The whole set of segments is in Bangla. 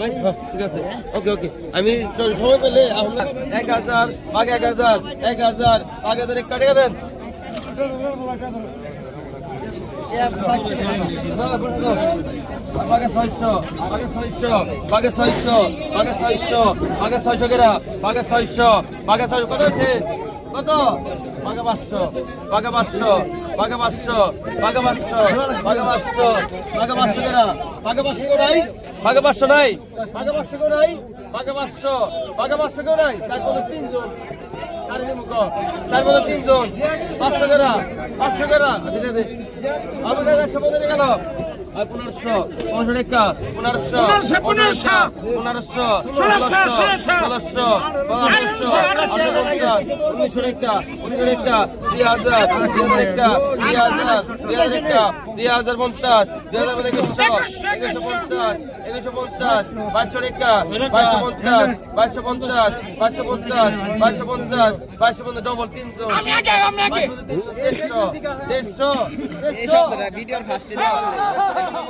ভাই? হ্যাঁ, ঠিক আছে। ওকে ওকে আমি সময় পেলে এক হাজার ভাগ এক হাজার এক হাজার ভাগ হাজার, এক কাটে দেন। ভাগে ছয়শো ভাগে ছয়শো ভাগে ছয়শো ভাগে ছয়শো ভাগে ছয়শো কেরা? ভাগে ছয়শো ভাগে ছয়শো, কত আছে কত? ভাগে পাঁচশো ভাগে পাঁচশো ভাগে পাঁচশো ভাগে পাঁচশো ভাগে পাঁচশো ভাগে পাঁচশো কেরা? ভাগে পাঁচশো নাই বাগে পাঁচশো নাই? বাগে পাঁচশো কেউ নাই বাগে পাঁচশো পাঁচশো কেউ নাই, তার কোনো তিনজন। তার মধ্যে তিনজন। পাঁচশো কেরা, পাঁচশো ধীরে আমি একশো পনেরো গেল আর পনেরোশো পনেরোশো টাকা পনেরোশো পনেরোশো পনেরোশো ষোলোশো ষোলোশো পনেরোশো উনিশশো টাকা উনিশশো টাকা দুই হাজার দুই হাজার টাকা দুই হাজার দুই হাজার টাকা দুই হাজার পঞ্চাশ দুই হাজার একুশশো একুশশো পঞ্চাশ একুশশো পঞ্চাশ বাইশশো টাকা বাইশশো পঞ্চাশ বাইশশো পঞ্চাশ বাইশশো পঞ্চাশ বাইশশো পঞ্চাশ বাইশশো পঞ্চাশ ডবল তিনশো দেড়শো দেড়শো দেড়শো ভিডিওর ফার্স্টে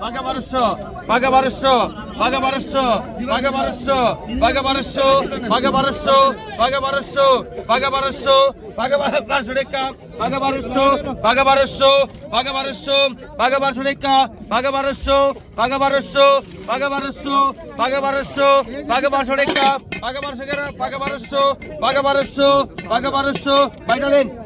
বাঘা বারোশো বাঘা বারোশো বাঘা বারোশো বাঘা বারোশো বাঘা বারোশো বাঘা বারোশো বাঘা বারোশো বাঘা বারোশো বাঘা বারোশো রেখা বাঘা বারোশো বাঘা বারোশো বাঘা বারোশো বাঘা বারোশো রেখা বাঘা বারোশো বাঘা বারোশো বাঘা বারোশো বাঘা বারোশো বাঘা বারোশো রেখা বাঘা বারোশো বাঘা বারোশো বাঘা বারোশো বাঘা বারোশো বাইটা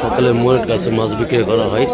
সকালে মোয়ের কাছে মাছ বিক্রি করা হয়।